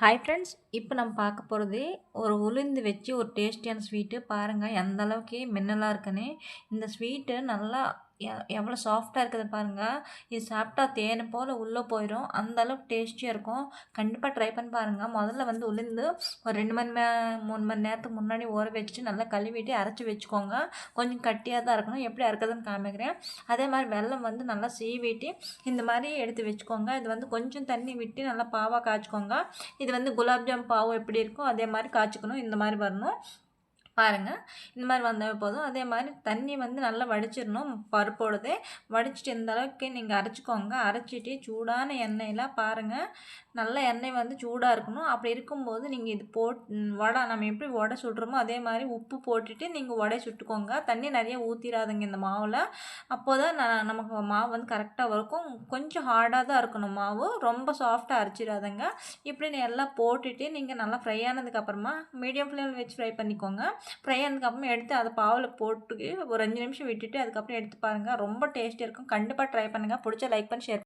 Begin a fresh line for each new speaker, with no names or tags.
Hi friends இப்போ நம்ம பார்க்க போகிறது ஒரு உளுந்து வச்சு ஒரு டேஸ்டியான ஸ்வீட்டு பாருங்கள் எந்த அளவுக்கு மின்னலாக இருக்குன்னு. இந்த ஸ்வீட்டு நல்லா எவ்வளோ சாஃப்டாக இருக்குது பாருங்கள் இது சாப்பிட்டா தேனை போல் உள்ளே போயிடும் அந்தளவுக்கு டேஸ்டியாக இருக்கும். கண்டிப்பாக ட்ரை பண்ணி பாருங்கள் முதல்ல வந்து உளுந்து ஒரு ரெண்டு மணி மே மூணு மணி நேரத்துக்கு முன்னாடி ஊற வச்சு நல்லா கழுவிட்டு அரைச்சி வச்சுக்கோங்க. கொஞ்சம் கட்டியாக தான் இருக்கணும். எப்படி அறுக்குதுன்னு காமிக்கிறேன். அதே மாதிரி வெல்லம் வந்து நல்லா சீவிட்டு இந்த மாதிரி எடுத்து வச்சுக்கோங்க. இது வந்து கொஞ்சம் தண்ணி விட்டு நல்லா பாவாக காய்ச்சிக்கோங்க. இது வந்து குலாப்ஜாம் பாவு எப்படி இருக்கோ அதே மாதிரி காய்ச்சிக்கணும். இந்த மாதிரி வரணும். பாருங்கள் இந்த மாதிரி வந்தால் போதும். அதே மாதிரி தண்ணி வந்து நல்லா வடிச்சிடணும் பருப்போடதே. வடிச்சிட்டு இந்த அளவுக்கு நீங்கள் அரைச்சிக்கோங்க. அரைச்சிட்டு சூடான எண்ணெயில் பாருங்கள் நல்ல எண்ணெய் வந்து சூடாக இருக்கணும். அப்படி இருக்கும்போது நீங்கள் இது போட் வடை நம்ம எப்படி வடை சுடுறோமோ அதே மாதிரி உப்பு போட்டுட்டு நீங்கள் வடை சுட்டுக்கோங்க. தண்ணி நிறைய ஊற்றிடாதுங்க இந்த மாவில். அப்போ தான் நமக்கு மாவு வந்து கரெக்டாக இருக்கும் கொஞ்சம் ஹார்டாக தான் இருக்கணும் மாவு. ரொம்ப சாஃப்டாக அரைச்சிடாதுங்க. இப்படி எல்லாம் போட்டுட்டு நீங்கள் நல்லா ஃப்ரை ஆனதுக்கப்புறமா மீடியம் ஃப்ளேமில் வச்சு ஃப்ரை பண்ணிக்கோங்க. ஃப்ரை ஆனதுக்கப்புறம் எடுத்து அதை பாவில் போட்டு ஒரு அஞ்சு நிமிஷம் விட்டுட்டு அதுக்கப்புறம் எடுத்து பாருங்கள் ரொம்ப டேஸ்ட்டாக இருக்கும். கண்டிப்பாக ட்ரை பண்ணுங்கள் பிடிச்ச லைக் பண்ணி ஷேர்